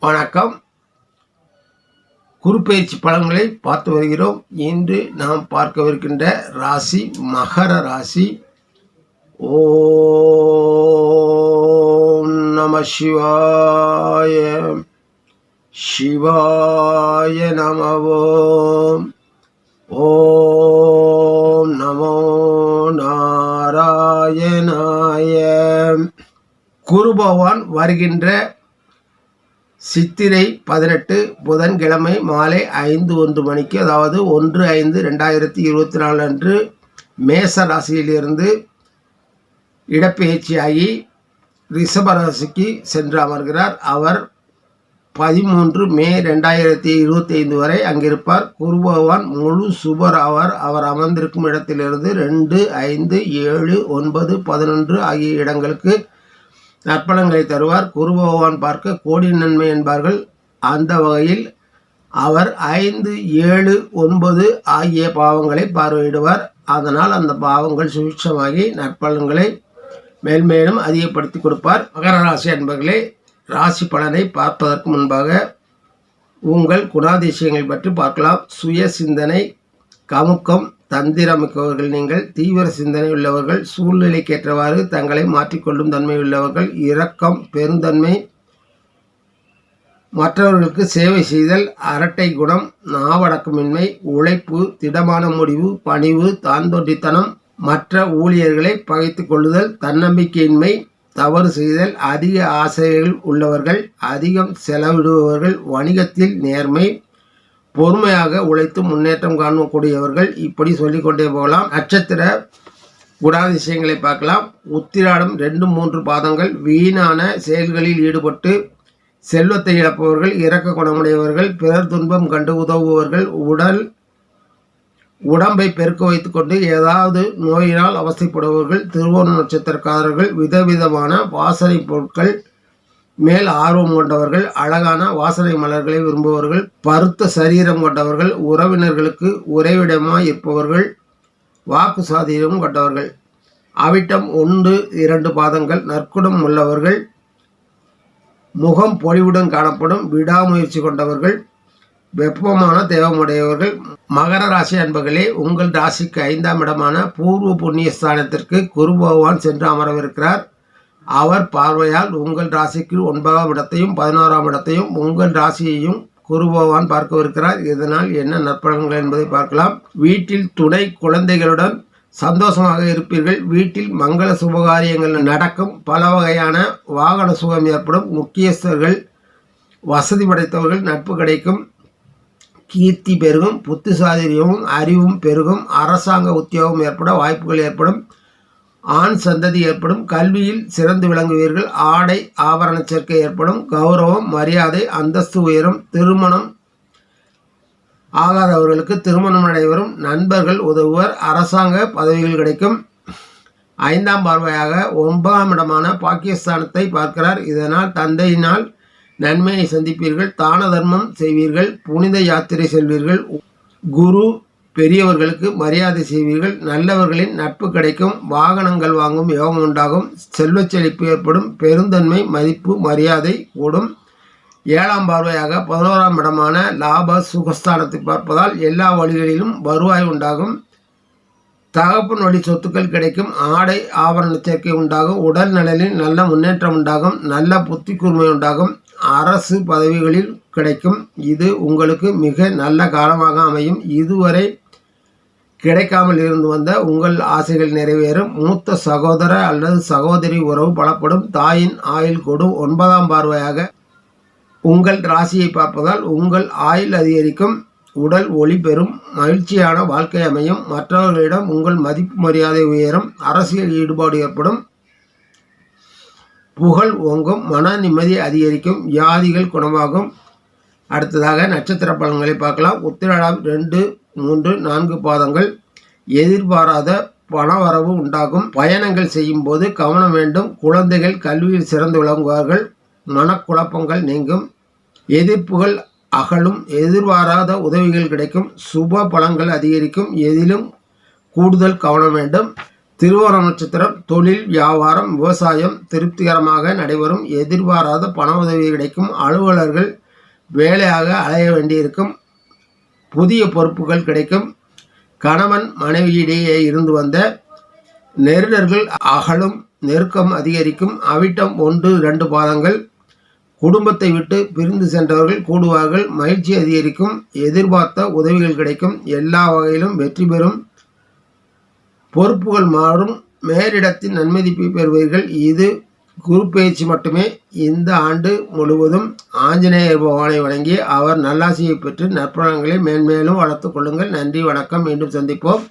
வணக்கம். குறுப்பயிற்சி பலன்களை பார்த்து வருகிறோம். இன்று நாம் பார்க்கவிருக்கின்ற ராசி மகர ராசி. ஓம் நம சிவாய சிவாய நமவோம் ஓம் நமோ நாராயணாய. குரு பகவான் வருகின்ற சித்திரை பதினெட்டு புதன்கிழமை மாலை ஐந்து ஒன்று மணிக்கு அதாவது ஒன்று ஐந்து ரெண்டாயிரத்தி இருபத்தி நாலு அன்று மேச ராசியிலிருந்து இடப்பெயர்ச்சியாகி ரிஷபராசிக்கு சென்று அமர்கிறார். அவர் பதிமூன்று மே ரெண்டாயிரத்தி இருபத்தி ஐந்து வரை அங்கிருப்பார். குரு பகவான் முழு சுபர் அவர் அவர் அமர்ந்திருக்கும் இடத்திலிருந்து ரெண்டு ஐந்து ஏழு ஒன்பது பதினொன்று ஆகிய இடங்களுக்கு நற்பலங்களை தருவார். குரு பகவான் பார்க்க கோடி நன்மை என்பார்கள். அந்த வகையில் அவர் ஐந்து ஏழு ஒன்பது ஆகிய பாவங்களை பார்வையிடுவார். அதனால் அந்த பாவங்கள் சுபிட்சமாகி நற்பலன்களை மேல்மேலும் அதிகப்படுத்தி கொடுப்பார். மகர ராசி அன்பர்களே ராசி பலனை பார்ப்பதற்கு முன்பாக உங்கள் குணாதிசயங்கள் பற்றி பார்க்கலாம். சுய சிந்தனை கமுக்கம் தந்திரமிக்கவர்கள் நீங்கள் தீவிர சிந்தனை உள்ளவர்கள் சூழ்நிலைக்கேற்றவாறு தங்களை மாற்றிக்கொள்ளும் தன்மை உள்ளவர்கள் இரக்கம் பெருந்தன்மை மற்றவர்களுக்கு சேவை செய்தல் அரட்டை குணம் நாவடக்கமின்மை உழைப்பு திடமான முடிவு பணிவு தாந்தொண்டித்தனம் மற்ற ஊழியர்களை பகைத்து கொள்ளுதல் தன்னம்பிக்கையின்மை தவறு செய்தல் அதிக ஆசைகள் உள்ளவர்கள் அதிகம் செலவிடுபவர்கள் வணிகத்தில் நேர்மை பொறுமையாக உழைத்து முன்னேற்றம் காணக்கூடியவர்கள் இப்படி சொல்லிக்கொண்டே போகலாம். நட்சத்திர குணாதிசயங்களை பார்க்கலாம். உத்திராடம் ரெண்டு மூன்று பாதங்கள். வீணான செயல்களில் ஈடுபட்டு செல்வத்தை இழப்பவர்கள் இறக்க குணமுடையவர்கள் பிறர் துன்பம் கண்டு உதவுபவர்கள் உடல் உடம்பை பெருக்க வைத்துக்கொண்டு ஏதாவது நோயினால் அவசைப்படுபவர்கள் திருவோண நட்சத்திரக்காரர்கள் விதவிதமான வாசனை பொருட்கள் மேல் ஆர்வம் கொண்டவர்கள் அழகான வாசனை மலர்களை விரும்புபவர்கள் பருத்த சரீரம் கொண்டவர்கள் உறவினர்களுக்கு உறைவிடமாய் இருப்பவர்கள் வாக்கு சாதீனம் கொண்டவர்கள். அவிட்டம் ஒன்று இரண்டு பாதங்கள் நற்குணம் உள்ளவர்கள் முகம் பொலிவுடன் காணப்படும் விடாமுயற்சி கொண்டவர்கள் வெப்பமான தேவமுடையவர்கள் மகர ராசி அன்பர்களே உங்கள் ராசிக்கு ஐந்தாம் இடமான பூர்வ புண்ணிய ஸ்தானத்திற்கு குரு பகவான் சென்று அமரவிருக்கிறார். அவர் பார்வையால் உங்கள் ராசிக்கு ஒன்பதாம் இடத்தையும் பதினோராம் இடத்தையும் உங்கள் ராசியையும் குரு பகவான் பார்க்கவிருக்கிறார். இதனால் என்ன நற்பலன்கள் என்பதை பார்க்கலாம். வீட்டில் துணை குழந்தைகளுடன் சந்தோஷமாக இருப்பீர்கள். வீட்டில் மங்கள சுபகாரியங்கள் நடக்கும். பல வகையான வாகன சுகம் ஏற்படும். முக்கியஸ்தர்கள் வசதி படைத்தவர்கள் நட்பு கிடைக்கும். கீர்த்தி பெருகும். புத்திசாலியமும் அறிவும் பெருகும். அரசாங்க உத்தியோகம் ஏற்பட வாய்ப்புகள் ஏற்படும். ஆண் சந்ததி ஏற்படும். கல்வியில் சிறந்து விளங்குவீர்கள். ஆடை ஆபரண சேர்க்கை ஏற்படும். கௌரவம் மரியாதை அந்தஸ்து உயரும். திருமணம் ஆகாதவர்களுக்கு திருமணம் நடைபெறும். நண்பர்கள் உதவுவர். அரசாங்க பதவிகள் கிடைக்கும். ஐந்தாம் பார்வையாக ஒன்பதாம் இடமான பாகிஸ்தானத்தை பார்க்கிறார். இதனால் தந்தையினால் நன்மையை சந்திப்பீர்கள். தான தர்மம் செய்வீர்கள். புனித யாத்திரை செல்வீர்கள். குரு பெரியவர்களுக்கு மரியாதை செய்வீர்கள். நல்லவர்களின் நட்பு கிடைக்கும். வாகனங்கள் வாங்கும் யோகம் உண்டாகும். செல்வச் செழிப்பு ஏற்படும். பெருந்தன்மை மதிப்பு மரியாதை கூடும் ஏழாம் பார்வையாக பதினோராம் இடமான லாப சுகஸ்தானத்தை பார்ப்பதால் எல்லா வழிகளிலும் வருவாய் உண்டாகும். தகப்பன் வழி சொத்துக்கள் கிடைக்கும். ஆடை ஆபரண சேர்க்கை உண்டாகும். உடல் நலனில் நல்ல முன்னேற்றம் உண்டாகும். நல்ல புத்தி கூர்மை உண்டாகும். அரசு பதவிகளில் கிடைக்கும். இது உங்களுக்கு மிக நல்ல காலமாக அமையும். இதுவரை கிடைக்காமல் இருந்து வந்த உங்கள் ஆசைகள் நிறைவேறும். மூத்த சகோதர அல்லது சகோதரி உறவு பலப்படும். தாயின் ஆயுள் கொடும். ஒன்பதாம் பார்வையாக உங்கள் ராசியை பார்ப்பதால் உங்கள் ஆயுள் அதிகரிக்கும். உடல் ஒளி பெறும். மகிழ்ச்சியான வாழ்க்கை அமையும். மற்றவர்களிடம் உங்கள் மதிப்பு மரியாதை உயரும். அரசியல் ஈடுபாடு ஏற்படும். புகழ் ஓங்கும். மன நிம்மதி அதிகரிக்கும். வியாதிகள் குணமாகும். அடுத்ததாக நட்சத்திர பலன்களை பார்க்கலாம். உத்திராடம் ரெண்டு மூன்று நான்கு பாதங்கள். எதிர்பாராத பணவரவு உண்டாகும். பயணங்கள் செய்யும் போது கவனம் வேண்டும். குழந்தைகள் கல்வியில் சிறந்து விளங்குவார்கள். மனக்குழப்பங்கள் நீங்கும். எதிர்ப்புகள் அகலும். எதிர்பாராத உதவிகள் கிடைக்கும். சுப பலங்கள் அதிகரிக்கும். எதிலும் கூடுதல் கவனம் வேண்டும். திருவோண நட்சத்திரம் தொழில் வியாபாரம் விவசாயம் திருப்திகரமாக நடைபெறும். எதிர்பாராத பண உதவி கிடைக்கும். அலுவலர்கள் வேலையாக அலைய வேண்டியிருக்கும். புதிய பொறுப்புகள் கிடைக்கும். கணவன் மனைவியிடையே இருந்து வந்த நெருடர்கள் அகலும் நெருக்கம் அதிகரிக்கும். அவிட்டம் ஒன்று இரண்டு பாதங்கள். குடும்பத்தை விட்டு பிரிந்து சென்றவர்கள் கூடுவார்கள். மகிழ்ச்சி அதிகரிக்கும். எதிர்பார்த்த உதவிகள் கிடைக்கும். எல்லா வகையிலும் வெற்றி பெறும். பொறுப்புகள் மாறும். மேலிடத்தின் நன்மதிப்பை பெறுவீர்கள். இது குரு பயிற்சி மட்டுமே இந்த ஆண்டு முழுவதும் ஆஞ்சநேயர் பகவானை வணங்கி அவர் நல்லாசியை பெற்று நற்பலன்களை மேன்மேலும் வளர்த்து கொள்ளுங்கள். நன்றி வணக்கம். மீண்டும் சந்திப்போம்.